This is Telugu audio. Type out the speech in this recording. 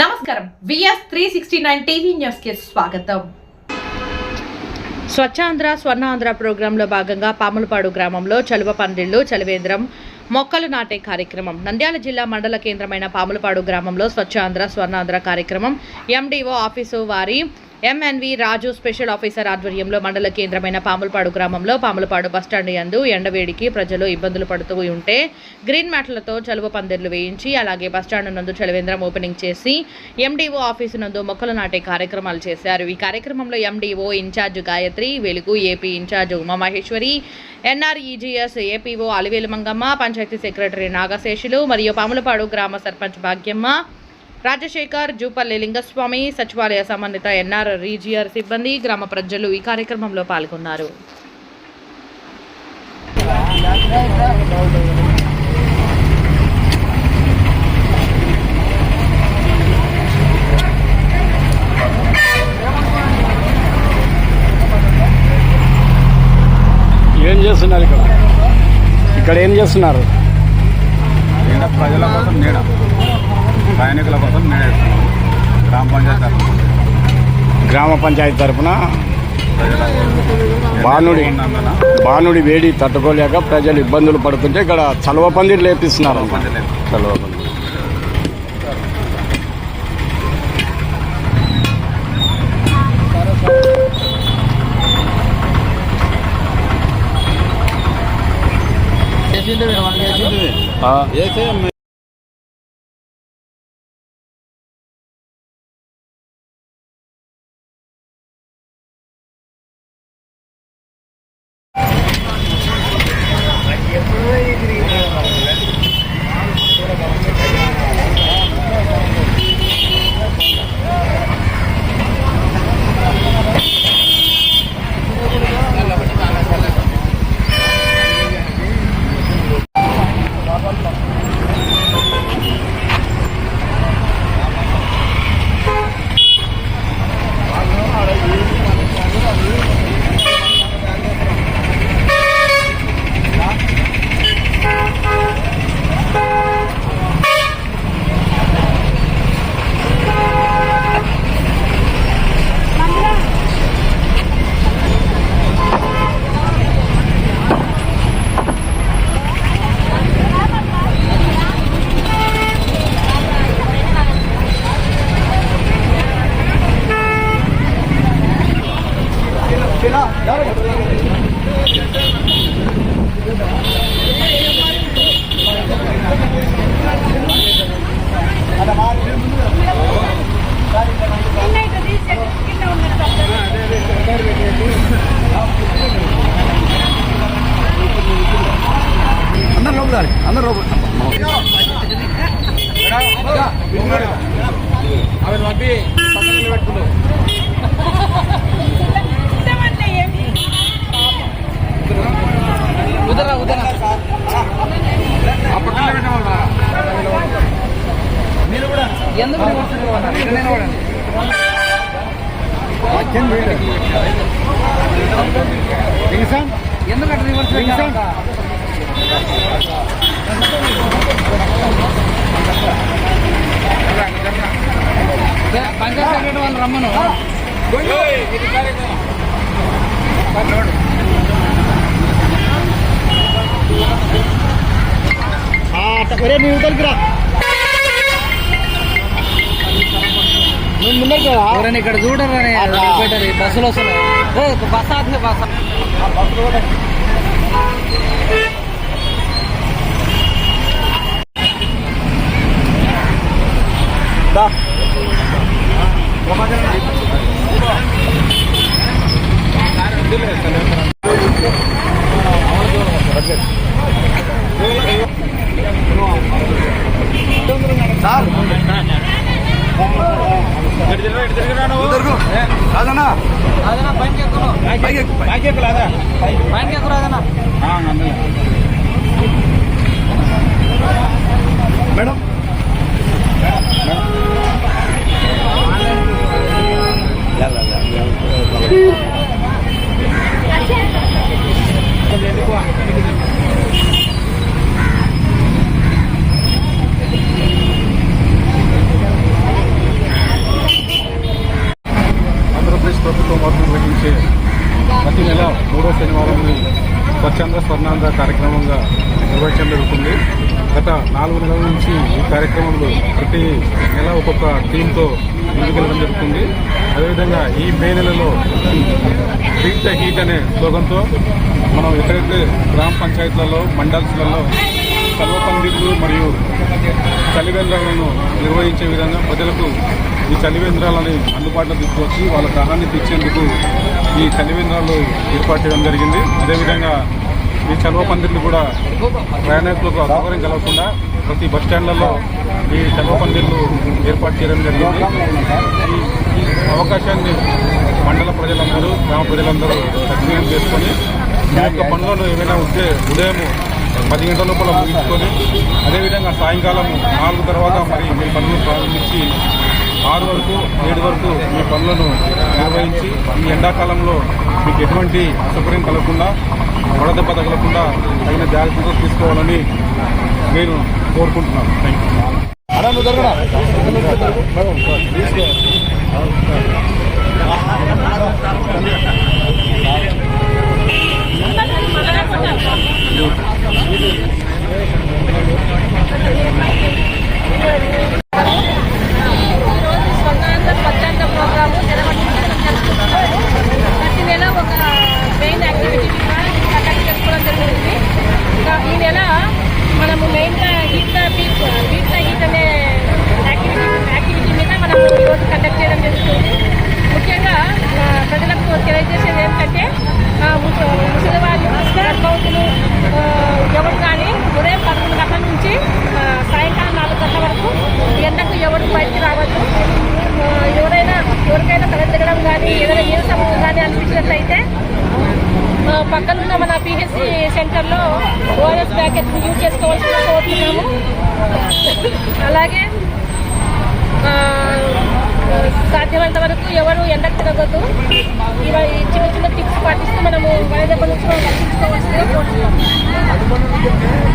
నమస్కారం. VS three sixty nine TV న్యూస్కి స్వాగతం. స్వచ్ఛాంధ్ర స్వర్ణాంధ్ర ప్రోగ్రాంలో భాగంగా పాములపాడు గ్రామంలో చలువ పందిళ్ళు చలివేంద్రం మొక్కలు నాటే కార్యక్రమం. నంద్యాల జిల్లా మండల కేంద్రమైన పాములపాడు గ్రామంలో స్వచ్ఛాంధ్ర స్వర్ణాంధ్ర కార్యక్రమం. ఎండిఓ ఆఫీసు వారి M N V Raju special officer ఆధ్వర్యంలో మండల కేంద్రమైన పాములపాడు గ్రామంలో పాములపాడు బస్టాండ్ యందు ఎండవేడికి ప్రజలు ఇబ్బందులు పడుతూ ఉంటే గ్రీన్ మ్యాట్లతో చలువ పందిర్లు వేయించి అలాగే బస్టాండ్ నందు చలివేంద్రం ఓపెనింగ్ చేసి ఎండిఓ ఆఫీసు నందు మొక్కలు నాటే కార్యక్రమాలు చేశారు. ఈ కార్యక్రమంలో MDO in-charge Gayatri Velugu AP in-charge Umamaheshwari NREGS APO Alivelu Mangamma panchayat secretary Nagaseshulu మరియు పాములపాడు గ్రామ సర్పంచ్ భాగ్యమ్మ రాజశేఖర్ జూపల్లి లింగస్వామి సచివాలయ సంబంధిత ఎన్ఆర్ రీజియర్ సిబ్బంది గ్రామ ప్రజలు ఈ కార్యక్రమంలో పాల్గొన్నారు. ఏం చేస్తున్నారు ఇక్కడ? ఇక్కడ ఏం చేస్తున్నారు? నీడ ప్రజల కోసం నీడ. సైనికుల కోసం ఇస్తున్నాం గ్రామ పంచాయతీ తరఫున. గ్రామ పంచాయతీ తరఫున బాణుడి బాణుడి వేడి తట్టుకోలేక ప్రజలు ఇబ్బందులు పడుతుంటే ఇక్కడ చలవ పందిరి లేపిస్తున్నారు చలవ పందిరి ఆ, అందరు లోపల అందరు లోపల అవి పంపి పక్కన పెట్టుకుంటాం ఒరే నీ ఇవతలికి రా నువ్వు ముందరికి రా. ఎవరైనా ఇక్కడ చూడరని పెట్టారు బస్సులు వస్తున్నాయి ఏ, బస్ ఆగితే బస్ దా. రాదన్నా రాదన్నా పైకి ఎక్కును పైకి ఎక్కు పైకి ఎక్కు రాదా పైకి ఎక్కు రాదన్నా మేడం శనివారం స్వచ్ఛంద స్వర్ణాంధ్ర కార్యక్రమంగా నిర్వహించడం జరుగుతుంది. గత నాలుగు నెలల నుంచి ఈ కార్యక్రమంలో ప్రతి నెల ఒక్కొక్క టీంతో ముందుకెళ్ళడం జరుగుతుంది. అదేవిధంగా ఈ మే నెలలో బీట్ ద హీట్ అనే స్లోగన్తో మనం ఎక్కడైతే గ్రామ పంచాయతీలలో మండల్స్లలో చల్వ పండితులు మరియు చలివేంద్రాలను నిర్వహించే విధంగా ప్రజలకు ఈ చలివేంద్రాలని అందుబాటులో తీసుకొచ్చి వాళ్ళ దాహాన్ని తీర్చేందుకు ఈ చలివేంద్రాలు ఏర్పాటు చేయడం జరిగింది. అదేవిధంగా ఈ చలువ పందిర్లు కూడా ప్రయాణికులకు అసౌకర్యం కలగకుండా ప్రతి బస్ స్టాండ్లలో ఈ చలువ పందిర్లు ఏర్పాటు చేయడం జరిగింది. ఈ అవకాశాన్ని మండల ప్రజలందరూ గ్రామ ప్రజలందరూ సద్వినియోగం చేసుకొని మీ యొక్క పనులను ఏమైనా ఉంటే ఉదయం పది గంటల లోపల ముగించుకొని అదేవిధంగా సాయంకాలం నాలుగు తర్వాత మరి మీ పనులు ప్రారంభించి ఆరు వరకు ఏడు వరకు మీ పనులను నిర్వహించి ఈ ఎండాకాలంలో మీకు ఎటువంటి అసౌకర్యం కలగకుండా వడదెబ్బ తగలకుండా తగిన జాగ్రత్తలు తీసుకోవాలని నేను కోరుకుంటున్నాను. థ్యాంక్ యూ ఈరోజు స్వర్ణాంధ్ర స్వచ్ఛంద ప్రోగ్రాము నిర్వహించడం జరుగుతుంది ప్రతి నెల ఒక మెయిన్ యాక్టివిటీగా కండక్ట్ చేసుకోవడం జరుగుతుంది ఇంకా ఈ నెల మనము మెయిన్గా heat the beat beat the heat అనే యాక్టివిటీ యాక్టివిటీ మీద మనం ఈరోజు కండక్ట్ చేయడం జరుగుతుంది ముఖ్యంగా ఆ, ప్రజలకు తెలియజేసేది ఏంటంటే ఆ, ముస- ముసలివాళ్ళు గర్భవతులు ఆ, ఎవరు కానీ ఉదయం పదకొండు గంటల నుంచి ఆ, సాయంకాలం నాలుగు గంటల వరకు ఎండకు ఎవరు బయటికి రావద్దు ఆ, ఎవరైనా ఎవరికైనా తల తిరగడం కానీ ఏదైనా నీరసం కానీ అనిపించినట్లయితే ఆ, పక్కనున్న మన పిహెచ్సి సెంటర్లో ఓఎస్ ప్యాకెట్ యూజ్ చేసుకోవాల్సిన అలాగే సాధ్యమైనంత వరకు ఎవరు ఎండకు తిరగద్దు. ఇవ- చిన్న చిన్న టిప్స్ పాటిస్తూ మనము వైద్య నుంచి రక్షించుకోవచ్చు